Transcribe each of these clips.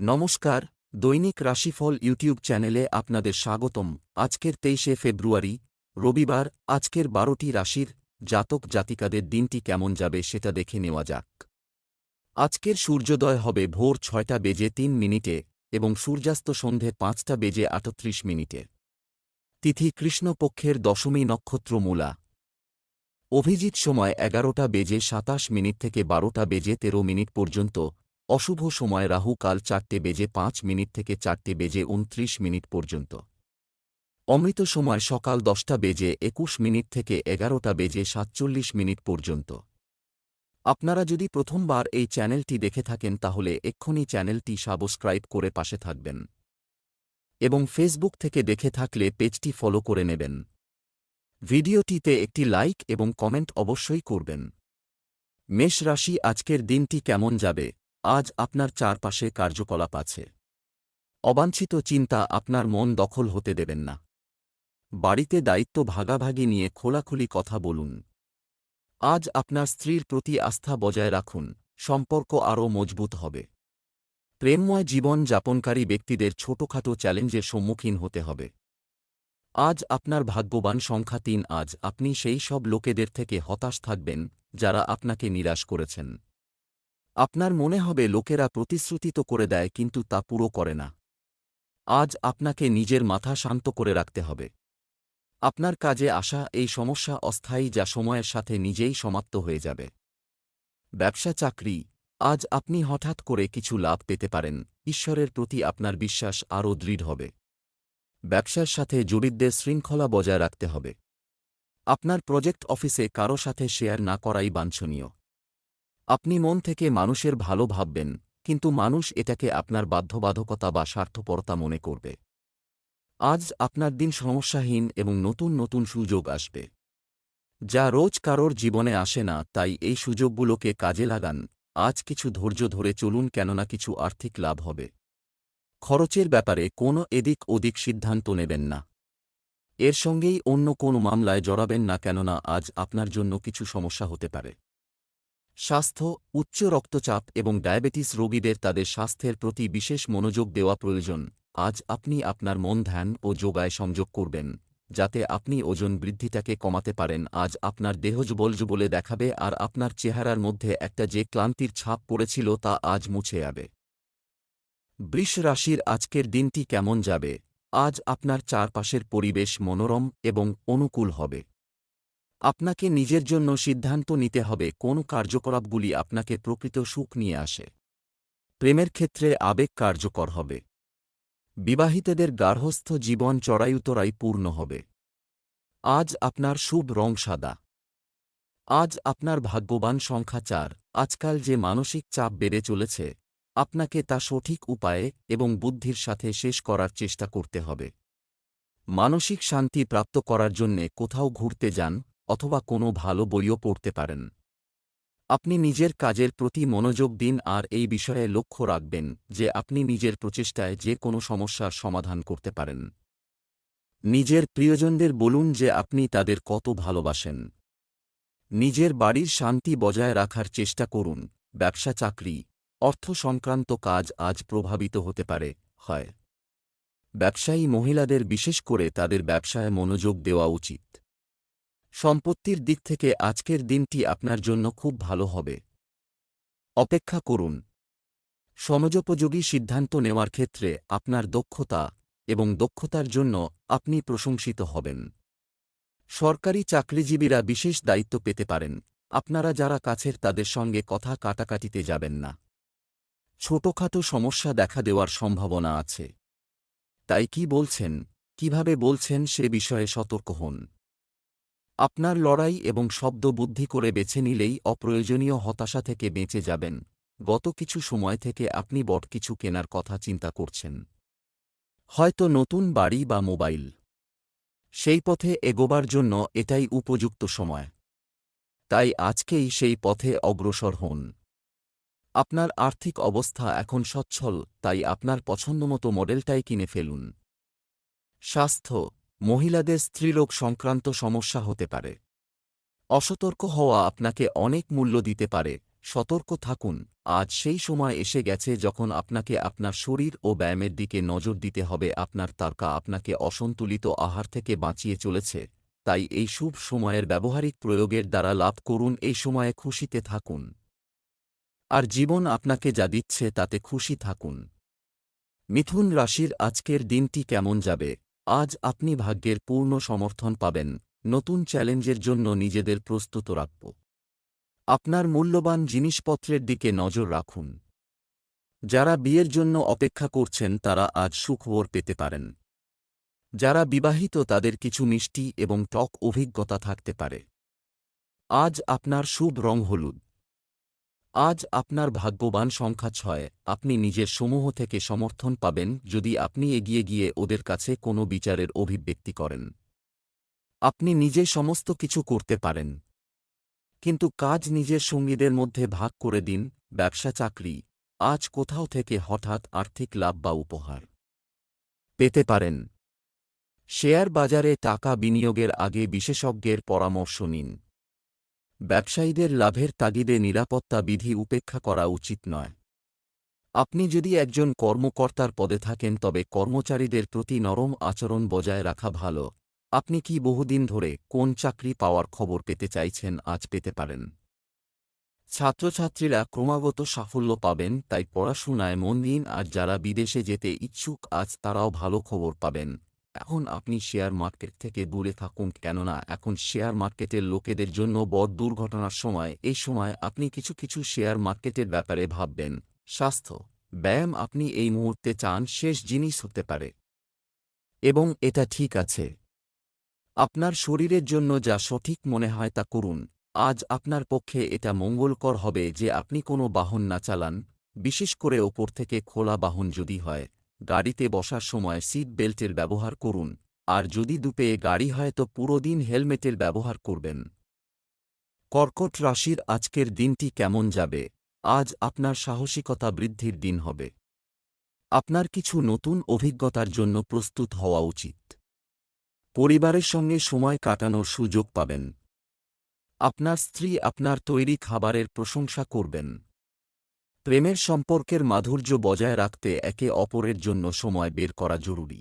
নমস্কার, দৈনিক রাশিফল ইউটিউব চ্যানেলে আপনাদের স্বাগতম। আজকের তেইশে ফেব্রুয়ারি, রবিবার, আজকের বারোটি রাশির জাতক জাতিকাদের দিনটি কেমন যাবে সেটা দেখে নেওয়া যাক। আজকের সূর্যোদয় হবে ভোর ছয়টা বেজে তিন মিনিটে এবং সূর্যাস্ত সন্ধে পাঁচটা বেজে আটত্রিশ মিনিটে। তিথি কৃষ্ণপক্ষের দশমী নক্ষত্র মূলা। অভিজিৎ সময় এগারোটা বেজে সাতাশ মিনিট থেকে বারোটা বেজে তেরো মিনিট পর্যন্ত অশুভ সময় রাহু কাল চারটে বেজে পাঁচ মিনিট থেকে চারটে বেজে উনত্রিশ মিনিট পর্যন্ত। অমৃত সময় সকাল দশটা বেজে একুশ মিনিট থেকে এগারোটা বেজে সাতচল্লিশ মিনিট পর্যন্ত। আপনারা যদি প্রথমবার এই চ্যানেলটি দেখে থাকেন তাহলে এক্ষুনি চ্যানেলটি সাবস্ক্রাইব করে পাশে থাকবেন। এবং ফেসবুক থেকে দেখে থাকলে পেজটি ফলো করে নেবেন। ভিডিওটিতে একটি লাইক এবং কমেন্ট অবশ্যই করবেন। মেষ রাশি আজকের দিনটি কেমন যাবে? আজ আপনার চারপাশে কার্যকলাপ আছে। অবাঞ্ছিত চিন্তা আপনার মন দখল হতে দেবেন না। বাড়িতে দায়িত্ব ভাগাভাগি নিয়ে খোলাখুলি কথা বলুন। আজ আপনার স্ত্রীর প্রতি আস্থা বজায় রাখুন, সম্পর্ক আরও মজবুত হবে। প্রেমময় জীবন যাপনকারী ব্যক্তিদের ছোটখাটো চ্যালেঞ্জের সম্মুখীন হতে হবে। আজ আপনার ভাগ্যবান সংখ্যা তিন, আজ আপনি সেই সব লোকেদের থেকে হতাশ থাকবেন, যারা আপনাকে নিরাশ করেছেন। আপনার মনে হবে লোকেরা প্রতিশ্রুতি তো করে দেয় কিন্তু তা পুরো করে না। আজ আপনাকে নিজের মাথা শান্ত করে রাখতে হবে। আপনার কাজে আসা এই সমস্যা অস্থায়ী যা সময়ের সাথে নিজেই সমাপ্ত হয়ে যাবে। ব্যবসা চাকরি, আজ আপনি হঠাৎ করে কিছু লাভ পেতে পারেন, ঈশ্বরের প্রতি আপনার বিশ্বাস আরও দৃঢ় হবে। ব্যবসার সাথে জড়িতদের শৃঙ্খলা বজায় রাখতে হবে। আপনার প্রজেক্ট অফিসে কারও সাথে শেয়ার না করাই বাঞ্ছনীয়। আপনি মন থেকে মানুষের ভালো ভাববেন, কিন্তু মানুষ এটাকে আপনার বাধ্যবাধকতা বা স্বার্থপরতা মনে করবে। আজ আপনার দিন সমস্যাহীন এবং নতুন নতুন সুযোগ আসবে। যা রোজ কারোর জীবনে আসে না, তাই এই সুযোগগুলোকে কাজে লাগান, আজ কিছু ধৈর্য ধরে চলুন কেননা কিছু আর্থিক লাভ হবে। খরচের ব্যাপারে কোনো এদিক ওদিক সিদ্ধান্ত নেবেন না। এর সঙ্গেই অন্য কোনো মামলায় জড়াবেন না কেননা আজ আপনার জন্য কিছু সমস্যা হতে পারে। স্বাস্থ্য, উচ্চ রক্তচাপ এবং ডায়াবেটিস রোগীদের তাদের স্বাস্থ্যের প্রতি বিশেষ মনোযোগ দেওয়া প্রয়োজন। আজ আপনি আপনার মন ধ্যান ও যোগায় সংযোগ করবেন, যাতে আপনি ওজন বৃদ্ধিটাকে কমাতে পারেন। আজ আপনার দেহ বলে দেখাবে আর আপনার চেহারার মধ্যে একটা যে ক্লান্তির ছাপ পড়েছিল তা আজ মুছে যাবে। বৃষ রাশির আজকের দিনটি কেমন যাবে? আজ আপনার চারপাশের পরিবেশ মনোরম এবং অনুকূল হবে। আপনাকে নিজের জন্য সিদ্ধান্ত নিতে হবে কোন কার্যকলাপগুলি আপনাকে প্রকৃত সুখ নিয়ে আসে। প্রেমের ক্ষেত্রে আবেগ কার্যকর হবে। বিবাহিতদের গার্হস্থ জীবন চড়াইউতরাই পূর্ণ হবে। আজ আপনার শুভ রং সাদা। আজ আপনার ভাগ্যবান সংখ্যা চার। আজকাল যে মানসিক চাপ বেড়ে চলেছে, আপনাকে তা সঠিক উপায়ে এবং বুদ্ধির সাথে শেষ করার চেষ্টা করতে হবে। মানসিক শান্তি প্রাপ্ত করার জন্যে কোথাও ঘুরতে যান অথবা কোনো ভালো বইও পড়তে পারেন। আপনি নিজের কাজের প্রতি মনোযোগ দিন আর এই বিষয়ে লক্ষ্য রাখবেন যে আপনি নিজের প্রচেষ্টায় যে কোনো সমস্যার সমাধান করতে পারেন। নিজের প্রিয়জনদের বলুন যে আপনি তাদের কত ভালোবাসেন। নিজের বাড়ির শান্তি বজায় রাখার চেষ্টা করুন, ব্যবসা চাকরি, অর্থ সংক্রান্ত কাজ আজ প্রভাবিত হতে পারে, হয়। ব্যবসায়ী মহিলাদের বিশেষ করে তাদের ব্যবসায় মনোযোগ দেওয়া উচিত। সম্পত্তির দিক থেকে আজকের দিনটি আপনার জন্য খুব ভালো হবে। অপেক্ষা করুন। সমযোপযোগী সিদ্ধান্ত নেওয়ার ক্ষেত্রে আপনার দক্ষতা এবং দক্ষতার জন্য আপনি প্রশংসিত হবেন। সরকারি চাকরিজীবীরা বিশেষ দায়িত্ব পেতে পারেন। আপনারা যারা কাছের তাদের সঙ্গে কথা কাটাকাটিতে যাবেন না। ছোটখাটো সমস্যা দেখা দেওয়ার সম্ভাবনা আছে। তাই কি বলছেন, কীভাবে বলছেন সে বিষয়ে সতর্ক হন। আপনার লড়াই এবং শব্দ বুদ্ধি করে বেছে নিলেই অপ্রয়োজনীয় হতাশা থেকে বেঁচে যাবেন। গত কিছু সময় থেকে আপনি বট কিছু কেনার কথা চিন্তা করছেন। হয়তো নতুন বাড়ি বা মোবাইল। সেই পথে এগোবার জন্য এটাই উপযুক্ত সময়। তাই আজকেই সেই পথে অগ্রসর হন। আপনার আর্থিক অবস্থা এখন সচ্ছল, তাই আপনার পছন্দমতো মডেলটাই কিনে ফেলুন। স্বাস্থ্য মহিলাদের স্ত্রীরোগ সংক্রান্ত সমস্যা হতে পারে। অসতর্ক হওয়া আপনাকে অনেক মূল্য দিতে পারে। সতর্ক থাকুন। আজ সেই সময় এসে গেছে যখন আপনাকে আপনার শরীর ও ব্যায়ামের দিকে নজর দিতে হবে। আপনার তারকা আপনাকে অসন্তুলিত আহার থেকে বাঁচিয়ে চলেছে। তাই এই শুভ সময়ের ব্যবহারিক প্রয়োগের দ্বারা লাভ করুন। এই সময়ে খুশিতে থাকুন। আর জীবন আপনাকে যা দিচ্ছে তাতে খুশি থাকুন। মিথুন রাশির আজকের দিনটি কেমন যাবে? আজ আপনি ভাগ্যের পূর্ণ সমর্থন পাবেন, নতুন চ্যালেঞ্জের জন্য নিজেদের প্রস্তুত রাখব। আপনার মূল্যবান জিনিসপত্রের দিকে নজর রাখুন। যারা বিয়ের জন্য অপেক্ষা করছেন, তারা আজ সুখবর পেতে পারেন। যারা বিবাহিত, তাদের কিছু মিষ্টি এবং টক অভিজ্ঞতা থাকতে পারে। আজ আপনার শুভ রং হলুদ। আজ আপনার ভাগ্যবান সংখ্যা ছয়। আপনি নিজের সমূহ থেকে সমর্থন পাবেন যদি আপনি এগিয়ে গিয়ে ওদের কাছে কোনো বিচারের অভিব্যক্তি করেন। আপনি নিজে সমস্ত কিছু করতে পারেন। কিন্তু কাজ নিজের সঙ্গীদের মধ্যে ভাগ করে দিন, ব্যবসা চাকরি। আজ কোথাও থেকে হঠাৎ আর্থিক লাভ বা উপহার পেতে পারেন। শেয়ার বাজারে টাকা বিনিয়োগের আগে বিশেষজ্ঞের পরামর্শ নিন। ব্যবসায়ীদের লাভের তাগিদে নিরাপত্তা বিধি উপেক্ষা করা উচিত নয়। আপনি যদি একজন কর্মকর্তার পদে থাকেন, তবে কর্মচারীদের প্রতি নরম আচরণ বজায় রাখা ভালো। আপনি কি বহুদিন ধরে কোন চাকরি পাওয়ার খবর পেতে চাইছেন, আজ পেতে পারেন। ছাত্রছাত্রীরা ক্রমাগত সাফল্য পাবেন, তাই পড়াশোনায় মন দিন, আর যারা বিদেশে যেতে ইচ্ছুক, আজ তারাও ভালো খবর পাবেন। এখন আপনি শেয়ার মার্কেট থেকে দূরে থাকুন কেননা এখন শেয়ার মার্কেটের লোকেদের জন্য বড় দুর্ঘটনার সময়। এই সময় আপনি কিছু কিছু শেয়ার মার্কেটের ব্যাপারে ভাববেন। স্বাস্থ্য। ব্যায়াম আপনি এই মুহূর্তে চান শেষ জিনিস হতে পারে। এবং এটা ঠিক আছে। আপনার শরীরের জন্য যা সঠিক মনে হয় তা করুন। আজ আপনার পক্ষে এটা মঙ্গলকর হবে যে আপনি কোনো বাহন না চালান। বিশেষ করে ওপর থেকে খোলা বাহন যদি হয়। গাড়িতে বসার সময় সিট বেল্টের ব্যবহার করুন। আর যদি দুপে গাড়ি হয় তো পুরো দিন হেলমেটের ব্যবহার করবেন। কর্কট রাশির আজকের দিনটি কেমন যাবে? আজ আপনার সাহসিকতা বৃদ্ধির দিন হবে। আপনার কিছু নতুন অভিজ্ঞতার জন্য প্রস্তুত হওয়া উচিত। পরিবারের সঙ্গে সময় কাটানোর সুযোগ পাবেন। আপনার স্ত্রী আপনার তৈরি খাবারের প্রশংসা করবেন। প্রেমের সম্পর্কের মাধুর্য বজায় রাখতে একে অপরের জন্য সময় বের করা জরুরি।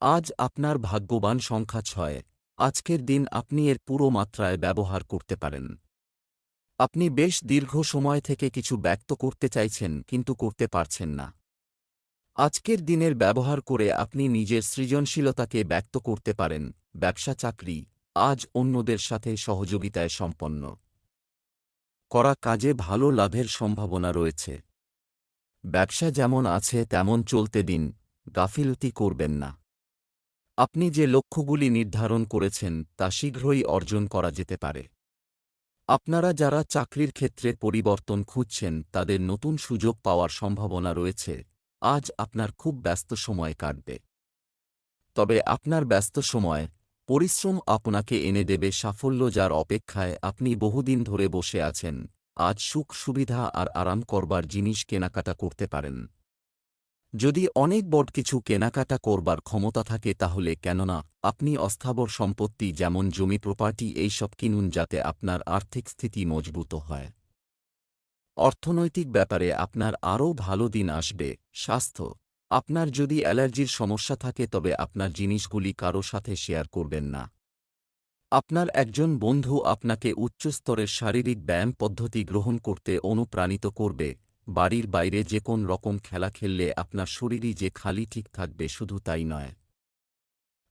আজ আপনার ভাগ্যবান সংখ্যা ছয়, আজকের দিন আপনি এর পুরো মাত্রায় ব্যবহার করতে পারেন। আপনি বেশ দীর্ঘ সময় থেকে কিছু ব্যক্ত করতে চাইছেন কিন্তু করতে পারছেন না। আজকের দিনের ব্যবহার করে আপনি নিজের সৃজনশীলতাকে ব্যক্ত করতে পারেন, ব্যবসা চাকরি, আজ অন্যদের সাথে সহযোগিতায় সম্পন্ন। করা কাজে ভালো লাভের সম্ভাবনা রয়েছে। ব্যবসা যেমন আছে, তেমন চলতে দিন, গাফিলতি করবেন না। আপনি যে লক্ষ্যগুলি নির্ধারণ করেছেন, তা শীঘ্রই অর্জন করা যেতে পারে। আপনারা যারা চাকরির ক্ষেত্রে পরিবর্তন খুঁজছেন, তাদের নতুন সুযোগ পাওয়ার সম্ভাবনা রয়েছে। আজ আপনার খুব ব্যস্ত সময় কাটবে। তবে আপনার ব্যস্ত সময় পরিশ্রম আপনাকে এনে দেবে সাফল্য যার অপেক্ষায় আপনি বহুদিন ধরে বসে আছেন। আজ সুখ, সুবিধা আর আরাম করবার জিনিস কেনাকাটা করতে পারেন। যদি অনেক বড় কিছু কেনাকাটা করবার ক্ষমতা থাকে তাহলে কেননা, আপনি অস্থাবর সম্পত্তি যেমন জমি প্রপার্টি এইসব কিনুন যাতে আপনার আর্থিক স্থিতি মজবুত হয়। অর্থনৈতিক ব্যাপারে আপনার আরও ভালো দিন আসবে। স্বাস্থ্য আপনার যদি অ্যালার্জির সমস্যা থাকে তবে আপনার জিনিসগুলি কারও সাথে শেয়ার করবেন না। আপনার একজন বন্ধু আপনাকে উচ্চস্তরের শারীরিক ব্যায়াম পদ্ধতি গ্রহণ করতে অনুপ্রাণিত করবে। বাড়ির বাইরে যে কোন রকম খেলা খেললে আপনার শরীরই যে খালি ঠিক থাকবে শুধু তাই নয়।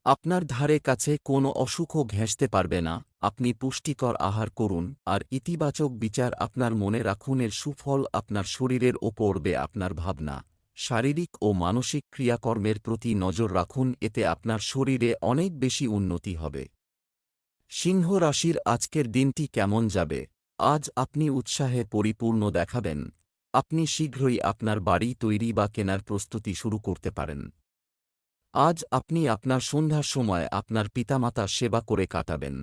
আপনার ধারে কাছে কোনো অসুখও ঘেঁষতে পারবে না। আপনি পুষ্টিকর আহার করুন আর ইতিবাচক বিচার আপনার মনে রাখুন এর সুফল আপনার শরীরের ওপরবে আপনার ভাবনা। শারীরিক ও মানসিক ক্রিয়াকর্মের প্রতি নজর রাখুন, এতে আপনার শরীরে অনেক বেশি উন্নতি হবে। সিংহ রাশির আজকের দিনটি কেমন যাবে? আজ আপনি উৎসাহে পরিপূর্ণ দেখাবেন। আপনি শীঘ্রই আপনার বাড়ি তৈরি বা কেনার প্রস্তুতি শুরু করতে পারেন। আজ আপনি আপনার সন্ধ্যার সময় আপনার পিতামাতা সেবা করে কাটাবেন।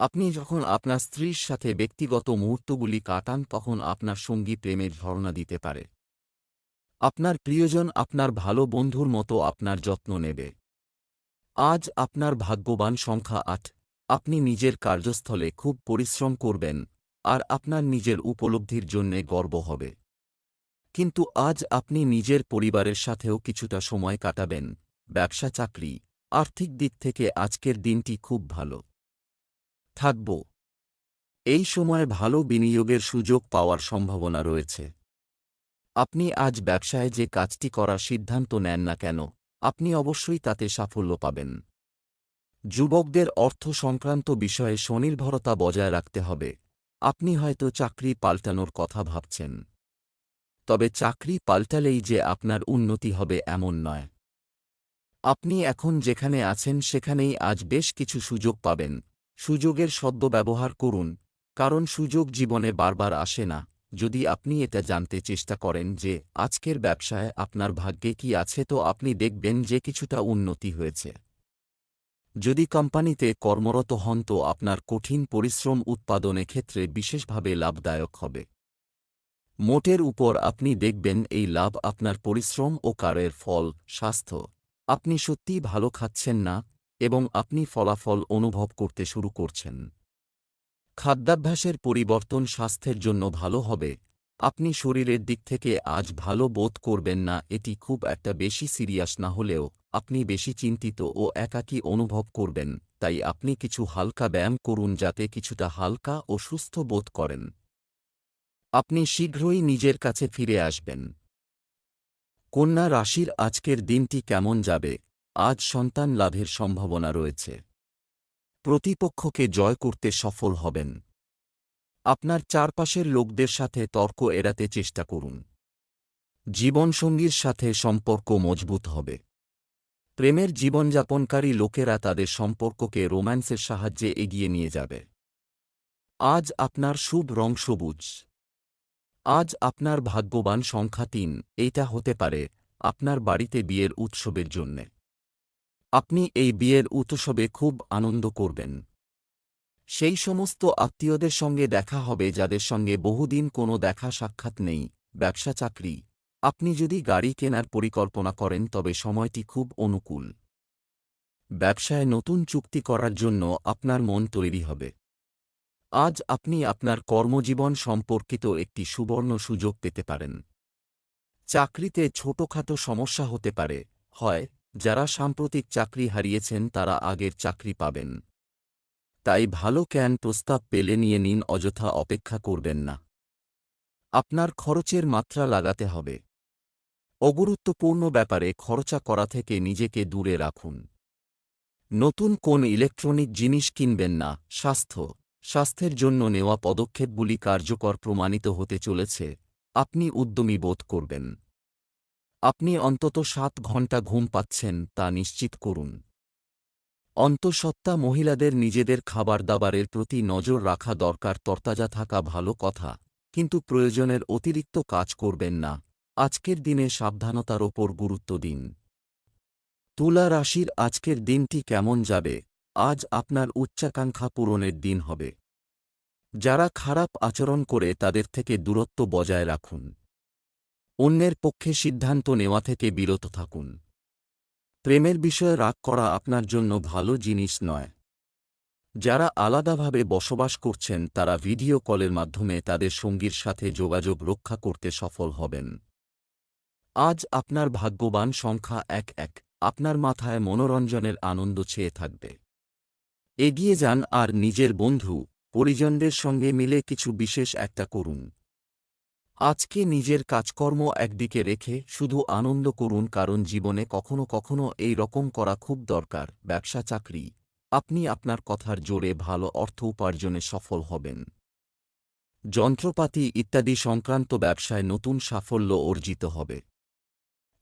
আপনি যখন আপনার স্ত্রীর সাথে ব্যক্তিগত মুহূর্তগুলি কাটান, তখন আপনার সঙ্গী প্রেমের ঝর্ণা দিতে পারে। আপনার প্রিয়জন আপনার ভালো বন্ধুর মতো আপনার যত্ন নেবে। আজ আপনার ভাগ্যবান সংখ্যা আট। আপনি নিজের কার্যস্থলে খুব পরিশ্রম করবেন, আর আপনার নিজের উপলব্ধির জন্যে গর্ব হবে। কিন্তু আজ আপনি নিজের পরিবারের সাথেও কিছুটা সময় কাটাবেন, ব্যবসা, চাকরি, আর্থিক দিক থেকে আজকের দিনটি খুব ভালো। থাকব। এই সময় ভালো বিনিয়োগের সুযোগ পাওয়ার সম্ভাবনা রয়েছে। আপনি আজ ব্যবসায় যে কাজটি করার সিদ্ধান্ত নেন না কেন, আপনি অবশ্যই তাতে সাফল্য পাবেন। যুবকদের অর্থ সংক্রান্ত বিষয়ে স্বনির্ভরতা বজায় রাখতে হবে। আপনি হয়তো চাকরি পাল্টানোর কথা ভাবছেন। তবে চাকরি পাল্টালেই যে আপনার উন্নতি হবে এমন নয়। আপনি এখন যেখানে আছেন সেখানেই আজ বেশ কিছু সুযোগ পাবেন। সুযোগের সদ্ব্যবহার করুন, কারণ সুযোগ জীবনে বারবার আসে না। যদি আপনি এটা জানতে চেষ্টা করেন যে আজকের ব্যবসায় আপনার ভাগ্যে কি আছে, তো আপনি দেখবেন যে কিছুটা উন্নতি হয়েছে। যদি কোম্পানিতে কর্মরত হন, তো আপনার কঠিন পরিশ্রম উৎপাদনে ক্ষেত্রে বিশেষভাবে লাভদায়ক হবে। মোটের উপর আপনি দেখবেন এই লাভ আপনার পরিশ্রম ও কারের ফল, স্বাস্থ্য। আপনি সত্যিই ভালো খাচ্ছেন না, এবং আপনি ফলাফল অনুভব করতে শুরু করছেন। খাদ্যাভ্যাসের পরিবর্তন স্বাস্থ্যের জন্য ভালো হবে। আপনি শরীরের দিক থেকে আজ ভালো বোধ করবেন না, এটি খুব একটা বেশি সিরিয়াস না হলেও আপনি বেশি চিন্তিত ও একাকী অনুভব করবেন, তাই আপনি কিছু হালকা ব্যায়াম করুন যাতে কিছুটা হালকা ও সুস্থ বোধ করেন। আপনি শীঘ্রই নিজের কাছে ফিরে আসবেন। কন্যা রাশির আজকের দিনটি কেমন যাবে? আজ সন্তান লাভের সম্ভাবনা রয়েছে। প্রতিপক্ষকে জয় করতে সফল হবেন। আপনার চারপাশের লোকদের সাথে তর্ক এড়াতে চেষ্টা করুন। জীবনসঙ্গীর সাথে সম্পর্ক মজবুত হবে। প্রেমের জীবনযাপনকারী লোকেরা তাদের সম্পর্ককে রোম্যান্সের সাহায্যে এগিয়ে নিয়ে যাবে। আজ আপনার শুভ রং সবুজ। আজ আপনার ভাগ্যবান সংখ্যা তিন। এইটা হতে পারে আপনার বাড়িতে বিয়ের উৎসবের জন্যে। আপনি এই বিয়ের উৎসবে খুব আনন্দ করবেন। সেই সমস্ত আত্মীয়দের সঙ্গে দেখা হবে যাদের সঙ্গে বহুদিন কোনো দেখা সাক্ষাৎ নেই, ব্যবসা চাকরি। আপনি যদি গাড়ি কেনার পরিকল্পনা করেন তবে সময়টি খুব অনুকূল। ব্যবসায় নতুন চুক্তি করার জন্য আপনার মন তৈরি হবে। আজ আপনি আপনার কর্মজীবন সম্পর্কিত একটি সুবর্ণ সুযোগ পেতে পারেন। চাকরিতে ছোটখাটো সমস্যা হতে পারে, হয় যারা সাম্প্রতিক চাকরি হারিয়েছেন তারা আগের চাকরি পাবেন। তাই ভালো ক্যান প্রস্তাব পেলে নিয়ে নিন, অযথা অপেক্ষা করবেন না। আপনার খরচের মাত্রা লাগাতে হবে। অগুরুত্বপূর্ণ ব্যাপারে খরচা করা থেকে নিজেকে দূরে রাখুন। নতুন কোন ইলেকট্রনিক জিনিস কিনবেন না। স্বাস্থ্য। স্বাস্থ্যের জন্য নেওয়া পদক্ষেপগুলি কার্যকর প্রমাণিত হতে চলেছে। আপনি উদ্যমী বোধ করবেন। আপনি অন্তত সাত ঘণ্টা ঘুম পাচ্ছেন তা নিশ্চিত করুন। অন্তঃসত্ত্বা মহিলাদের নিজেদের খাবার দাবারের প্রতি নজর রাখা দরকার, তরতাজা থাকা ভালো কথা, কিন্তু প্রয়োজনের অতিরিক্ত কাজ করবেন না। আজকের দিনে সাবধানতার ওপর গুরুত্ব দিন। তুলা রাশির আজকের দিনটি কেমন যাবে? আজ আপনার উচ্চাকাঙ্ক্ষা পূরণের দিন হবে। যারা খারাপ আচরণ করে তাদের থেকে দূরত্ব বজায় রাখুন। অন্যের পক্ষে সিদ্ধান্ত নেওয়া থেকে বিরত থাকুন। প্রেমের বিষয়ে রাগ করা আপনার জন্য ভালো জিনিস নয়। যারা আলাদাভাবে বসবাস করছেন, তারা ভিডিও কলের মাধ্যমে তাদের সঙ্গীর সাথে যোগাযোগ রক্ষা করতে সফল হবেন। আজ আপনার ভাগ্যবান সংখ্যা এক এক, আপনার মাথায় মনোরঞ্জনের আনন্দ ছেয়ে থাকবে। এগিয়ে যান আর নিজের বন্ধু, পরিজনদের সঙ্গে মিলে কিছু বিশেষ একটা করুন। আজকে নিজের কাজকর্ম একদিকে রেখে শুধু আনন্দ করুন কারণ জীবনে কখনো কখনো এই রকম করা খুব দরকার, ব্যবসা, চাকরি। আপনি আপনার কথার জোরে ভালো অর্থ উপার্জনে সফল হবেন। যন্ত্রপাতি ইত্যাদি সংক্রান্ত ব্যবসায় নতুন সাফল্য অর্জিত হবে।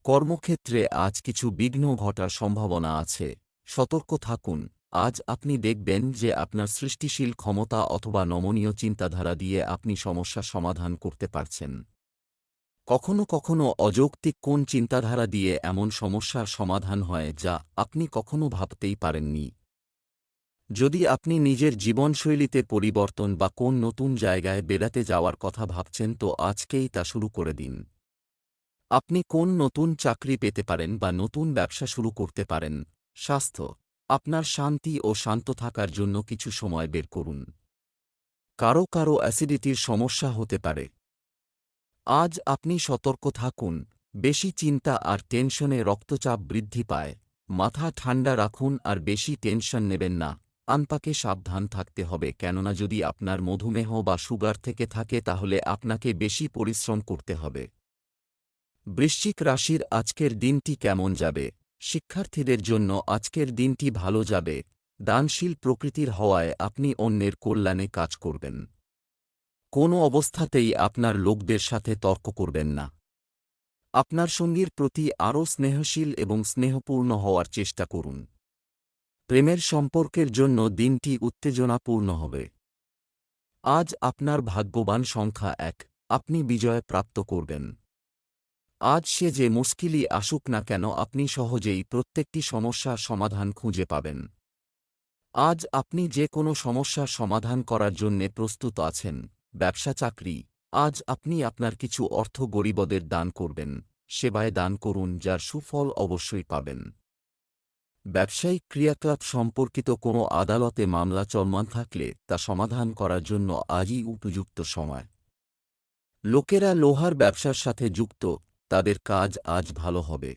কর্মক্ষেত্রে আজ কিছু বিঘ্ন ঘটার সম্ভাবনা আছে। সতর্ক থাকুন। আজ আপনি দেখবেন যে আপনার সৃষ্টিশীল ক্ষমতা অথবা নমনীয় চিন্তাধারা দিয়ে আপনি সমস্যা সমাধান করতে পারছেন। কখনো কখনো অযৌক্তিক কোন চিন্তাধারা দিয়ে এমন সমস্যার সমাধান হয় যা আপনি কখনো ভাবতেই পারেননি। যদি আপনি নিজের জীবনশৈলীতে পরিবর্তন বা কোন নতুন জায়গায় বেড়াতে যাওয়ার কথা ভাবছেন তো আজকেই তা শুরু করে দিন। আপনি কোন নতুন চাকরি পেতে পারেন বা নতুন ব্যবসা শুরু করতে পারেন? স্বাস্থ্য আপনার শান্তি ও শান্ত থাকার জন্য কিছু সময় বের করুন। কারও কারও অ্যাসিডিটির সমস্যা হতে পারে। আজ আপনি সতর্ক থাকুন, বেশি চিন্তা আর টেনশনে রক্তচাপ বৃদ্ধি পায়, মাথা ঠান্ডা রাখুন আর বেশি টেনশন নেবেন না। আনপাকে সাবধান থাকতে হবে কেননা যদি আপনার মধুমেহ বা সুগার থেকে থাকে তাহলে আপনাকে বেশি পরিশ্রম করতে হবে। বৃশ্চিক রাশির আজকের দিনটি কেমন যাবে? শিক্ষার্থীদের জন্য আজকের দিনটি ভালো যাবে। দানশীল প্রকৃতির হওয়ায় আপনি অন্যের কল্যাণে কাজ করবেন। কোনো অবস্থাতেই আপনার লোকদের সাথে তর্ক করবেন না। আপনার সঙ্গীর প্রতি আরও স্নেহশীল এবং স্নেহপূর্ণ হওয়ার চেষ্টা করুন। প্রেমের সম্পর্কের জন্য দিনটি উত্তেজনাপূর্ণ হবে। আজ আপনার ভাগ্যবান সংখ্যা এক। আপনি বিজয় প্রাপ্ত করবেন। আজ সে যে মুশকিলই আসুক না কেন আপনি সহজেই প্রত্যেকটি সমস্যার সমাধান খুঁজে পাবেন। আজ আপনি যে কোনো সমস্যার সমাধান করার জন্যে প্রস্তুত আছেন, ব্যবসা চাকরি, আজ আপনি আপনার কিছু অর্থ গরিবদের দান করবেন, সেবায় দান করুন যার সুফল অবশ্যই পাবেন। ব্যবসায়িক ক্রিয়াকলাপ সম্পর্কিত কোনো আদালতে মামলা চলমান থাকলে তা সমাধান করার জন্য আজই উপযুক্ত সময়। লোকেরা লোহার ব্যবসার সাথে যুক্ত তাদের কাজ আজ ভালো হবে।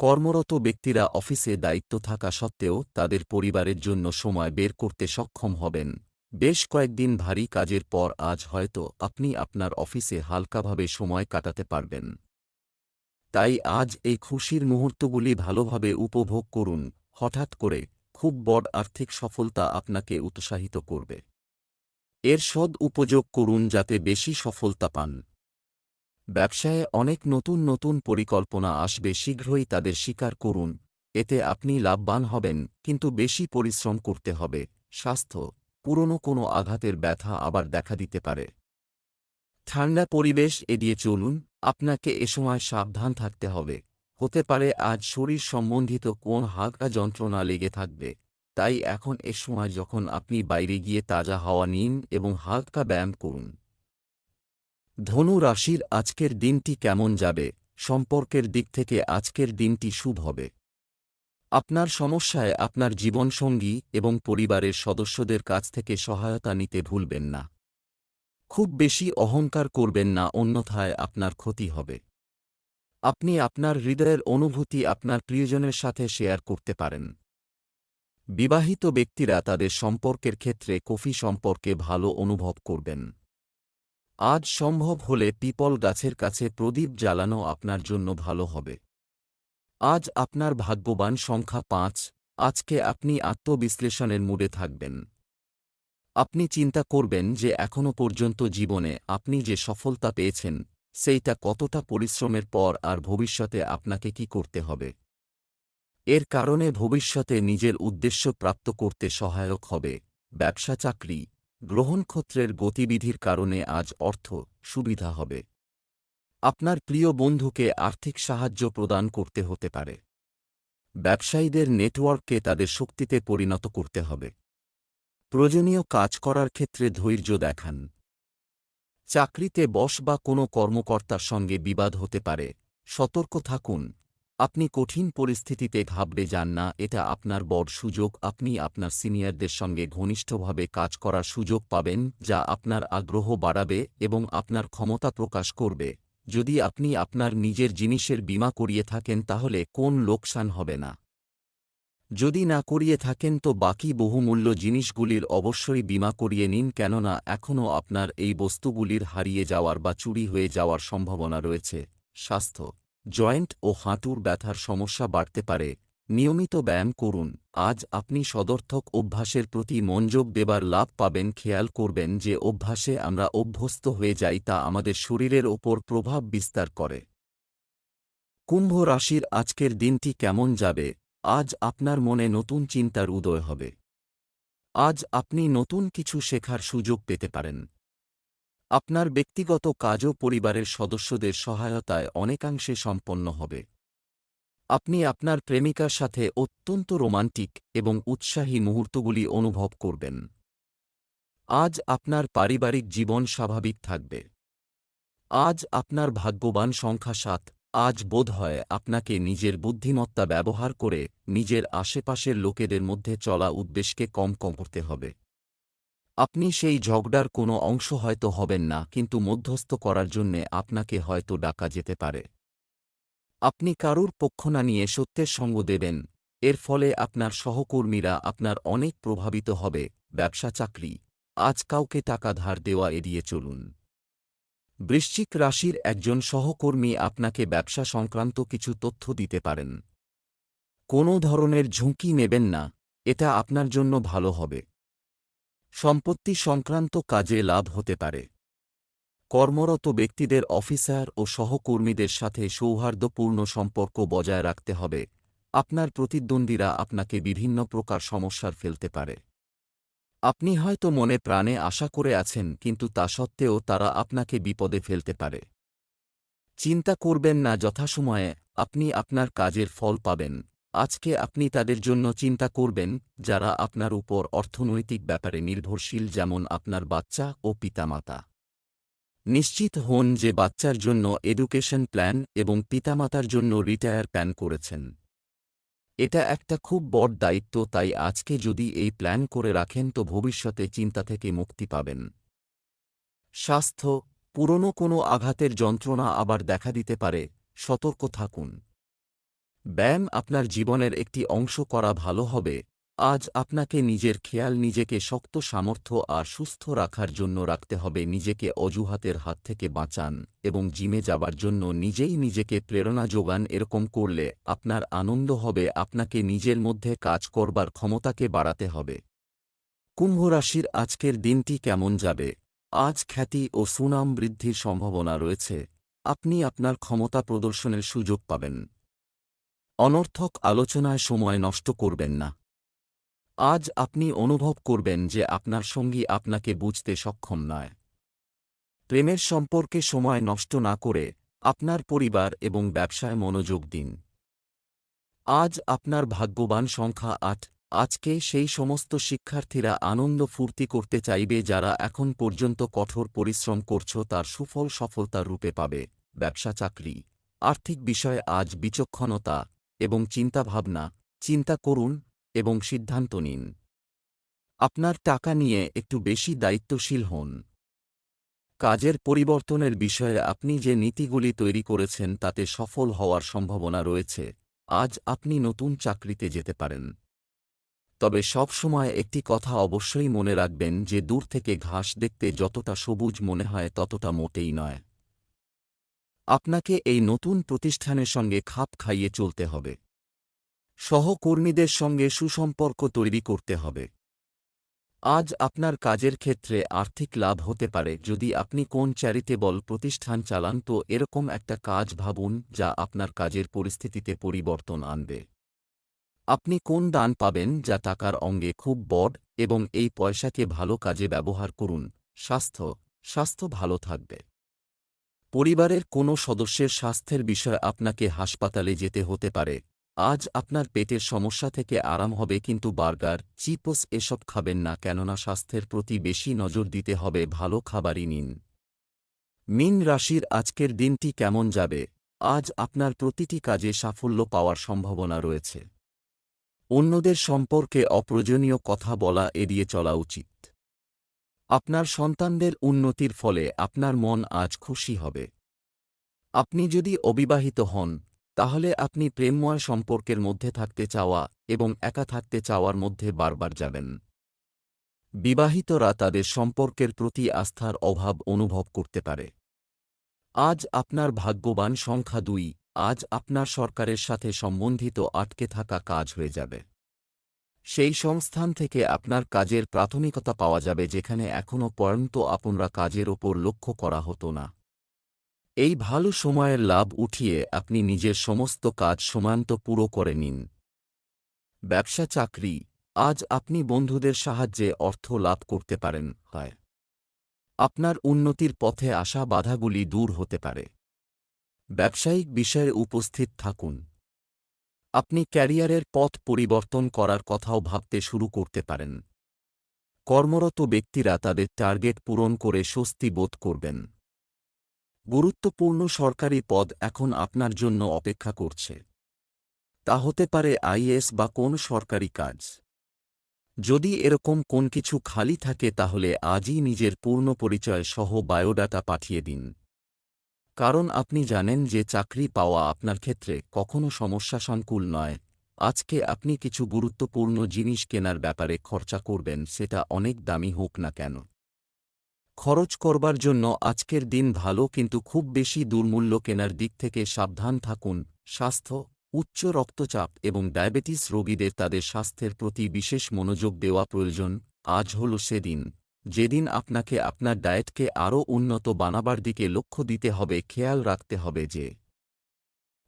কর্মরত ব্যক্তিরা অফিসে দায়িত্ব থাকা সত্ত্বেও তাদের পরিবারের জন্য সময় বের করতে সক্ষম হবেন। বেশ কয়েকদিন ভারী কাজের পর আজ হয়তো আপনি আপনার অফিসে হালকাভাবে সময় কাটাতে পারবেন। তাই আজ এই খুশির মুহূর্তগুলি ভালোভাবে উপভোগ করুন। হঠাৎ করে খুব বড় আর্থিক সফলতা আপনাকে উৎসাহিত করবে। এর সদ উপযোগ করুন যাতে বেশি সফলতা পান। ব্যবসায়ে অনেক নতুন নতুন পরিকল্পনা আসবে শীঘ্রই তাদের স্বীকার করুন। এতে আপনি লাভবান হবেন, কিন্তু বেশি পরিশ্রম করতে হবে। স্বাস্থ্য, পুরনো কোনো আঘাতের ব্যথা আবার দেখা দিতে পারে। ঠান্ডা পরিবেশ এড়িয়ে চলুন, আপনাকে এ সময় সাবধান থাকতে হবে। হতে পারে আজ শরীর সম্বন্ধিত কোন হালকা যন্ত্রণা লেগে থাকবে। তাই এখন এ সময় যখন আপনি বাইরে গিয়ে তাজা হাওয়া নিন এবং হালকা ব্যায়াম করুন। ধনু রাশির আজকের দিনটি কেমন যাবে? সম্পর্কের দিক থেকে আজকের দিনটি শুভ হবে। আপনার সমস্যায় আপনার জীবনসঙ্গী এবং পরিবারের সদস্যদের কাছ থেকে সহায়তা নিতে ভুলবেন না। খুব বেশি অহংকার করবেন না, অন্যথায় আপনার ক্ষতি হবে। আপনি আপনার হৃদয়ের অনুভূতি আপনার প্রিয়জনের সাথে শেয়ার করতে পারেন। বিবাহিত ব্যক্তিরা তাদের সম্পর্কের ক্ষেত্রে কফি সম্পর্কে ভালো অনুভব করবেন। আজ সম্ভব হলে পিপল গাছের কাছে প্রদীপ জ্বালানো আপনার জন্য ভালো হবে। আজ আপনার ভাগ্যবান সংখ্যা পাঁচ, আজকে আপনি আত্মবিশ্লেষণের মুডে থাকবেন। আপনি চিন্তা করবেন যে এখনও পর্যন্ত জীবনে আপনি যে সফলতা পেয়েছেন, সেইটা কতটা পরিশ্রমের পর আর ভবিষ্যতে আপনাকে কি করতে হবে। এর কারণে ভবিষ্যতে নিজের উদ্দেশ্য প্রাপ্ত করতে সহায়ক হবে, ব্যবসা চাকরি গ্রহণক্ষত্রের গতিবিধির কারণে আজ অর্থ সুবিধা হবে। আপনার প্রিয় বন্ধুকে আর্থিক সাহায্য প্রদান করতে হতে পারে। ব্যবসায়ীদের নেটওয়ার্ককে তাদের শক্তিতে পরিণত করতে হবে। প্রয়োজনীয় কাজ করার ক্ষেত্রে ধৈর্য দেখান। চাকরিতে বস বা কোনো কর্মকর্তার সঙ্গে বিবাদ হতে পারে। সতর্ক থাকুন। আপনি কঠিন পরিস্থিতিতে ঘাবড়ে যান না, এটা আপনার বড় সুযোগ। আপনি আপনার সিনিয়রদের সঙ্গে ঘনিষ্ঠভাবে কাজ করার সুযোগ পাবেন, যা আপনার আগ্রহ বাড়াবে এবং আপনার ক্ষমতা প্রকাশ করবে। যদি আপনি আপনার নিজের জিনিসের বীমা করিয়ে থাকেন, তাহলে কোন লোকসান হবে না? যদি না করিয়ে থাকেন, তো বাকি বহুমূল্য জিনিসগুলির অবশ্যই বীমা করিয়ে নিন, কেননা এখনও আপনার এই বস্তুগুলির হারিয়ে যাওয়ার বা চুরি হয়ে যাওয়ার সম্ভাবনা রয়েছে। স্বাস্থ্য জয়েন্ট ও হাঁটুর ব্যথার সমস্যা বাড়তে পারে, নিয়মিত ব্যায়াম করুন। আজ আপনি সদর্থক অভ্যাসের প্রতি মনোযোগ দেবার লাভ পাবেন। খেয়াল করবেন যে অভ্যাসে আমরা অভ্যস্ত হয়ে যাই তা আমাদের শরীরের ওপর প্রভাব বিস্তার করে। কুম্ভ রাশির আজকের দিনটি কেমন যাবে? আজ আপনার মনে নতুন চিন্তার উদয় হবে। আজ আপনি নতুন কিছু শেখার সুযোগ পেতে পারেন। আপনার ব্যক্তিগত কাজও পরিবারের সদস্যদের সহায়তায় অনেকাংশে সম্পন্ন হবে। আপনি আপনার প্রেমিকার সাথে অত্যন্ত রোমান্টিক এবং উৎসাহী মুহূর্তগুলি অনুভব করবেন। আজ আপনার পারিবারিক জীবন স্বাভাবিক থাকবে। আজ আপনার ভাগ্যবান সংখ্যা সাত, আজ বোধ হয় আপনাকে নিজের বুদ্ধিমত্তা ব্যবহার করে নিজের আশেপাশের লোকেদের মধ্যে চলা উদ্দেশ্যকে কম কম করতে হবে। আপনি সেই ঝগড়ার কোনো অংশ হয়তো হবেন না, কিন্তু মধ্যস্থ করার জন্যে আপনাকে হয়তো ডাকা যেতে পারে। আপনি কারুর পক্ষ না নিয়ে সত্যের সঙ্গ দেবেন, এর ফলে আপনার সহকর্মীরা আপনার অনেক প্রভাবিত হবে, ব্যবসা, চাকরি। আজ কাউকে টাকা ধার দেওয়া এড়িয়ে চলুন। বৃশ্চিক রাশির একজন সহকর্মী আপনাকে ব্যবসা সংক্রান্ত কিছু তথ্য দিতে পারেন। কোনো ধরনের ঝুঁকি নেবেন না, এটা আপনার জন্য ভালো হবে। সম্পত্তি সংক্রান্ত কাজে লাভ হতে পারে। কর্মরত ব্যক্তিদের অফিসার ও সহকর্মীদের সাথে সৌহার্দ্যপূর্ণ সম্পর্ক বজায় রাখতে হবে। আপনার প্রতিদ্বন্দ্বীরা আপনাকে বিভিন্ন প্রকার সমস্যার ফেলতে পারে। আপনি হয়তো মনে প্রাণে আশা করে আছেন, কিন্তু তা সত্ত্বেও তারা আপনাকে বিপদে ফেলতে পারে। চিন্তা করবেন না, যথাসময়ে আপনি আপনার কাজের ফল পাবেন। আজকে আপনি তাদের জন্য চিন্তা করবেন, যারা আপনার উপর অর্থনৈতিক ব্যাপারে নির্ভরশীল যেমন আপনার বাচ্চা ও পিতামাতা। নিশ্চিত হন যে বাচ্চার জন্য এডুকেশন প্ল্যান এবং পিতামাতার জন্য রিটায়ার প্ল্যান করেছেন। এটা একটা খুব বড় দায়িত্ব, তাই আজকে যদি এই প্ল্যান করে রাখেন তো ভবিষ্যতে চিন্তা থেকে মুক্তি পাবেন। স্বাস্থ্য, পুরনো কোনো আঘাতের যন্ত্রণা আবার দেখা দিতে পারে, সতর্ক থাকুন। ব্যায়াম আপনার জীবনের একটি অংশ করা ভালো হবে। আজ আপনাকে নিজের খেয়াল, নিজেকে শক্ত সামর্থ্য আর সুস্থ রাখার জন্য রাখতে হবে। নিজেকে অজুহাতের হাত থেকে বাঁচান এবং জিমে যাবার জন্য নিজেই নিজেকে প্রেরণা যোগান। এরকম করলে আপনার আনন্দ হবে, আপনাকে নিজের মধ্যে কাজ করবার ক্ষমতাকে বাড়াতে হবে। কুম্ভ রাশির আজকের দিনটি কেমন যাবে? আজ খ্যাতি ও সুনাম বৃদ্ধির সম্ভাবনা রয়েছে। আপনি আপনার ক্ষমতা প্রদর্শনের সুযোগ পাবেন। অনর্থক আলোচনায় সময় নষ্ট করবেন না। আজ আপনি অনুভব করবেন যে আপনার সঙ্গী আপনাকে বুঝতে সক্ষম নয়। প্রেমের সম্পর্কে সময় নষ্ট না করে আপনার পরিবার এবং ব্যবসায় মনোযোগ দিন। আজ আপনার ভাগ্যবান সংখ্যা আট। আজকে সেই সমস্ত শিক্ষার্থীরা আনন্দ ফুর্তি করতে চাইবে যারা এখন পর্যন্ত কঠোর পরিশ্রম করছ তার সুফল সফলতার রূপে পাবে। ব্যবসা চাকরি। আর্থিক বিষয়ে আজ বিচক্ষণতা। এবং চিন্তাভাবনা, চিন্তা করুন এবং সিদ্ধান্ত নিন। আপনার টাকা নিয়ে একটু বেশি দায়িত্বশীল হন। কাজের পরিবর্তনের বিষয়ে আপনি যে নীতিগুলি তৈরি করেছেন তাতে সফল হওয়ার সম্ভাবনা রয়েছে। আজ আপনি নতুন চাকরিতে যেতে পারেন। তবে সব সময় একটি কথা অবশ্যই মনে রাখবেন যে দূর থেকে ঘাস দেখতে যতটা সবুজ মনে হয় ততটা মোটেই নয়। আপনাকে এই নতুন প্রতিষ্ঠানের সঙ্গে খাপ খাইয়ে চলতে হবে। সহকর্মীদের সঙ্গে সুসম্পর্ক তৈরি করতে হবে। আজ আপনার কাজের ক্ষেত্রে আর্থিক লাভ হতে পারে যদি আপনি কোন চ্যারিটেবল প্রতিষ্ঠান চালান তো এরকম একটা কাজ ভাবুন যা আপনার কাজের পরিস্থিতিতে পরিবর্তন আনবে। আপনি কোন দান পাবেন যা টাকার অঙ্গে খুব বড় এবং এই পয়সাকে ভালো কাজে ব্যবহার করুন। স্বাস্থ্য। স্বাস্থ্য ভালো থাকবে। পরিবারের কোনো সদস্যের স্বাস্থ্যের বিষয়ে আপনাকে হাসপাতালে যেতে হতে পারে। আজ আপনার পেটের সমস্যা থেকে আরাম হবে কিন্তু বার্গার, চিপস এসব খাবেন না কেননা স্বাস্থ্যের প্রতি বেশি নজর দিতে হবে, ভালো খাবারই নিন। মিন রাশির আজকের দিনটি কেমন যাবে? আজ আপনার প্রতিটি কাজে সাফল্য পাওয়ার সম্ভাবনা রয়েছে। অন্যদের সম্পর্কে অপ্রয়োজনীয় কথা বলা এড়িয়ে চলা উচিত। আপনার সন্তানদের উন্নতির ফলে আপনার মন আজ খুশি হবে। আপনি যদি অবিবাহিত হন, তাহলে আপনি প্রেমময় সম্পর্কের মধ্যে থাকতে চাওয়া এবং একা থাকতে চাওয়ার মধ্যে বারবার যাবেন। বিবাহিতরা তাদের সম্পর্কের প্রতি আস্থার অভাব অনুভব করতে পারে। আজ আপনার ভাগ্যবান সংখ্যা দুই, আজ আপনার সরকারের সাথে সম্বন্ধিত আটকে থাকা কাজ হয়ে যাবে। সেই সংস্থান থেকে আপনার কাজের প্রাথমিকতা পাওয়া যাবে যেখানে এখনও পর্যন্ত আপনারা কাজের ওপর লক্ষ্য করা হতো না। এই ভালো সময়ের লাভ উঠিয়ে আপনি নিজের সমস্ত কাজ সমান্ত পুরো করে নিন। ব্যবসা চাকরি, আজ আপনি বন্ধুদের সাহায্যে অর্থ লাভ করতে পারেন, হয়। আপনার উন্নতির পথে আসা বাধাগুলি দূর হতে পারে। ব্যবসায়িক বিষয়ে উপস্থিত থাকুন। আপনি ক্যারিয়ারের পথ পরিবর্তন করার কথাও ভাবতে শুরু করতে পারেন। কর্মরত ব্যক্তিরা তাদের টার্গেট পূরণ করে স্বস্তি বোধ করবেন। গুরুত্বপূর্ণ সরকারি পদ এখন আপনার জন্য অপেক্ষা করছে। তা হতে পারে আইএস বা কোন সরকারি কাজ। যদি এরকম কোন কিছু খালি থাকে তাহলে আজই নিজের পূর্ণ পরিচয় সহ বায়োডাটা পাঠিয়ে দিন। কারণ আপনি জানেন যে চাকরি পাওয়া আপনার ক্ষেত্রে কখনো সমস্যা সংকুল নয়। আজকে আপনি কিছু গুরুত্বপূর্ণ জিনিস কেনার ব্যাপারে খরচা করবেন, সেটা অনেক দামি হোক না কেন। খরচ করবার জন্য আজকের দিন ভালো কিন্তু খুব বেশি দুর্মূল্য কেনার দিক থেকে সাবধান থাকুন। স্বাস্থ্য, উচ্চ রক্তচাপ এবং ডায়াবেটিস রোগীদের তাদের স্বাস্থ্যের প্রতি বিশেষ মনোযোগ দেওয়া প্রয়োজন। আজ হল সেদিন। যেদিন আপনাকে আপনার ডায়েটকে আরও উন্নত বানাবার দিকে লক্ষ্য দিতে হবে, খেয়াল রাখতে হবে যে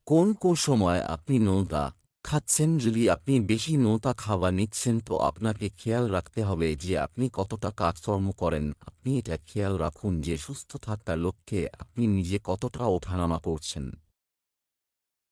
কোন কোন সময় আপনি নৌতা খাচ্ছেন, যদি আপনি বেশি নৌতা খাওয়া নিচ্ছেন, তো আপনাকে খেয়াল রাখতে হবে যে আপনি কতটা কাজকর্ম করেন। আপনি এটা খেয়াল রাখুন যে সুস্থ থাকার লক্ষ্যে আপনি নিজে কতটা ওঠানামা করছেন।